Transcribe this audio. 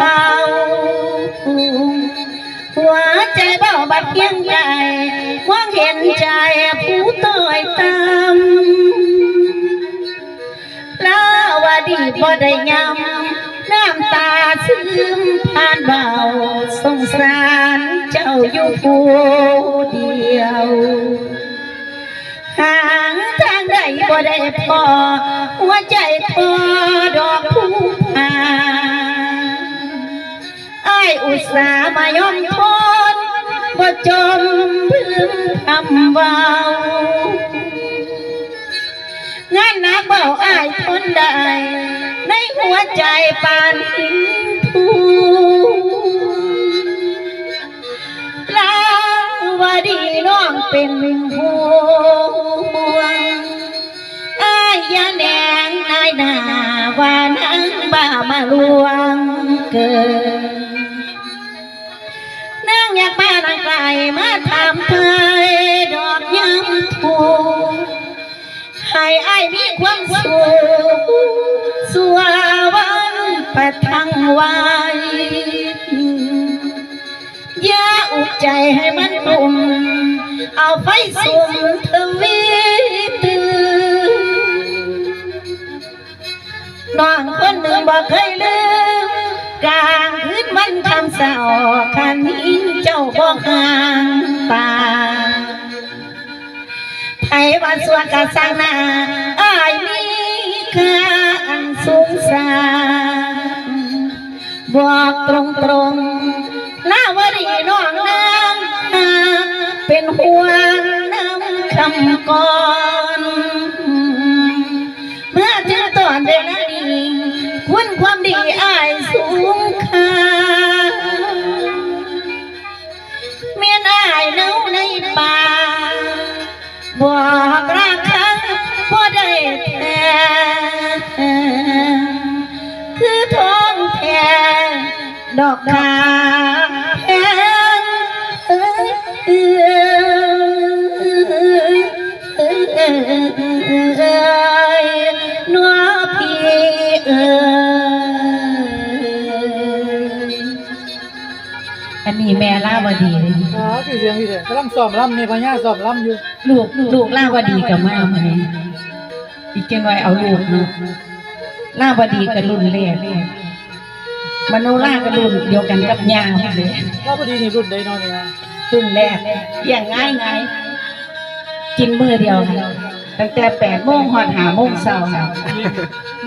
บาหัวใจเบาบัดเพียงใหญ่มองเห็นใจผู้ต่อยตามลาวาดีบ่ได้ยำน้ำตาซึมผ่านเบาสงสารเจ้าอยู่ผู้เดียวหางทางใดบ่ได้พอหัวใจพอดอกผู้หาายอมทนบ่จมพึมพำเบางานหนักเบาอ้ายทนได้ ในหัวใจปานหินภูลาวาดีน้องเป็นห่วงอายยาแหนงนายหน้าว่านางบ้ามาลวงเกินากมานางไกลมาทำไทยดอกย้ำถูกให้อายมีความสุขสัววันประทังไว้อย่าอุกใจให้มันกลุ่มเอาไฟสุ่มทวีตื่นน้องคนหนึ่งบอกเคยลืมกลางคืนวันทำเศร้าคันนี้ เจ้าบอกห่างตาไทว่าสวนกะสร้างนาอายมีค่าอันสูงสาบอกตรงตรงๆลาวดีน้องนางเป็นห่วงน้ำคำก่อนเมื่อถึงตอนเวลานี้คุณความดีอา ดอกคาแพงเอ้ยเอ้ยเอ้ยเอ้ยนัวพี่เอ้ยอันนี้แม่ล่าวดีเลยอ๋อพี่เสียงพี่เสียงกำลังซ้อมลำนี่พญาซ้อมลำอยู่ลูกลูกล่าวดีกับมามาเนี่ยอีกเกนไว้เอาลูกเนาะล่าวดีกับรุ่นแรก มโนรากับรุ่นเดียวกันกับยาหมดเลยว่าพอดีนี่รุ่นใดเนอนเนี่ยรุ่นแรกอย่างง่ายง่ายกินมือเดียวค่ะตั้งแต่แปดโมงหอดหาโมงเช้าค่ะ